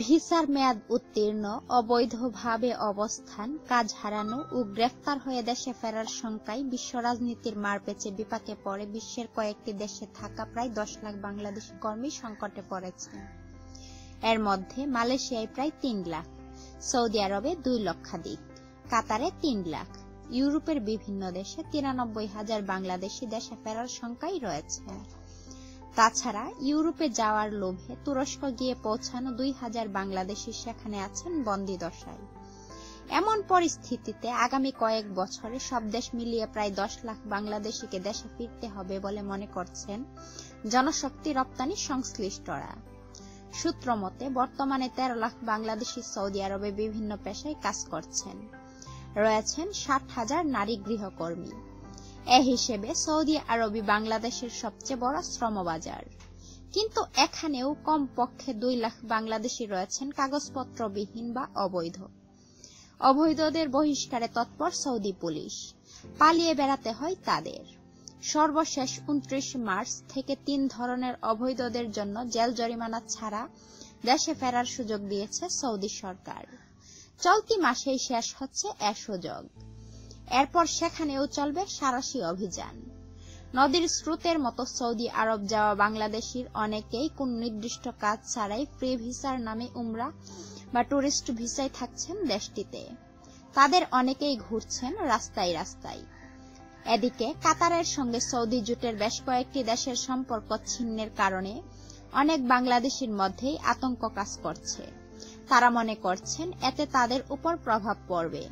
ভিসার মেয়াদ উত্তীর্ণ, অবৈধভাবে অবস্থান, কাজ হারানো ও গ্রেফতার হয়ে দেশে ফেরার শঙ্কায় বিশ্ব রাজনীতির মারপেচে বিপাকে পড়ে বিশ্বের কয়েকটি দেশে থাকা প্রায় দশ লাখ বাংলাদেশি কর্মী সংকটে পড়েছে। এর মধ্যে মালয়েশিয়ায় প্রায় তিন লাখ, সৌদি আরবে দুই লক্ষাধিক, কাতারে তিন লাখ, ইউরোপের বিভিন্ন দেশে তিরানব্বই হাজার বাংলাদেশি দেশে ফেরার সংখ্যাই রয়েছে। তাছাড়া ইউরোপে যাওয়ার লোভে তুরস্ক গিয়ে পৌঁছানো দুই হাজার বাংলাদেশি সেখানে আছেন বন্দী দশায় এমন পরিস্থিতিতে আগামী কয়েক বছরে সব দেশ মিলিয়ে প্রায় দশ লাখ বাংলাদেশিকে দেশে ফিরতে হবে বলে মনে করছেন জনশক্তি রপ্তানি সংশ্লিষ্টরা। সূত্র মতে, বর্তমানে তেরো লাখ বাংলাদেশি সৌদি আরবে বিভিন্ন পেশায় কাজ করছেন। রয়েছেন ষাট হাজার নারী গৃহকর্মী। এ হিসেবে সৌদি আরবি বাংলাদেশের সবচেয়ে বড় শ্রমবাজার। কিন্তু এখানেও কম পক্ষে দুই লাখ বাংলাদেশি রয়েছেন কাগজপত্রবিহীন বা অবৈধ। অবৈধদের বহিষ্কারে তৎপর সৌদি পুলিশ। পালিয়ে বেড়াতে হয় তাদের। সর্বশেষ উনত্রিশ মার্চ থেকে তিন ধরনের অবৈধদের জন্য জেল জরিমানা ছাড়া দেশে ফেরার সুযোগ দিয়েছে সৌদি সরকার। চলতি মাসেই শেষ হচ্ছে এ সুযোগ। এরপর সেখানেও চলবে সারাশি অভিযান। নদীর স্রোতের মতো সৌদি আরব যাওয়া বাংলাদেশির অনেকেই কোন নির্দিষ্ট কাজ ছাড়াই ফ্রি ভিসার নামে উমরা বা টুরিস্ট ভিসায় থাকছেন দেশটিতে। তাদের অনেকেই ঘুরছেন রাস্তায় রাস্তায়। এদিকে কাতারের সঙ্গে সৌদি জোটের বেশ কয়েকটি দেশের সম্পর্ক ছিন্নের কারণে অনেক বাংলাদেশির মধ্যেই আতঙ্ক কাজ করছে। তারা মনে করছেন এতে তাদের উপর প্রভাব পড়বে।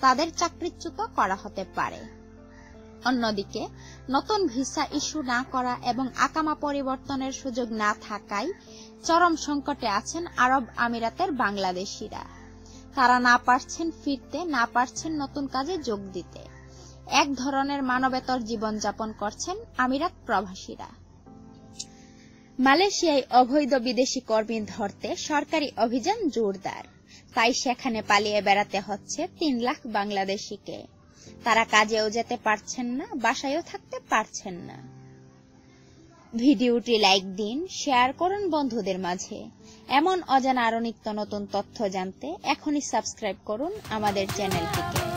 তাদের চাকরিচ্যুত করা হতে পারে। অন্যদিকে, নতুন ভিসা ইস্যু না করা এবং আকামা পরিবর্তনের সুযোগ না থাকায় চরম সংকটে আছেন আরব আমিরাতের বাংলাদেশিরা। তারা না পারছেন ফিরতে, না পারছেন নতুন কাজে যোগ দিতে। এক ধরনের মানবেতর জীবনযাপন করছেন আমিরাত প্রবাসীরা। মালয়েশিয়ায় অবৈধ বিদেশি কর্মী ধরতে সরকারি অভিযান জোরদার। তাই সেখানে পালিয়ে বেড়াতে হচ্ছে তিন লাখ বাংলাদেশিকে। তারা কাজেও যেতে পারছেন না, বাসায়ও থাকতে পারছেন না। ভিডিওটি লাইক দিন, শেয়ার করুন বন্ধুদের মাঝে। এমন অজানা আরও নিত্য নতুন তথ্য জানতে এখনই সাবস্ক্রাইব করুন আমাদের চ্যানেলটিকে।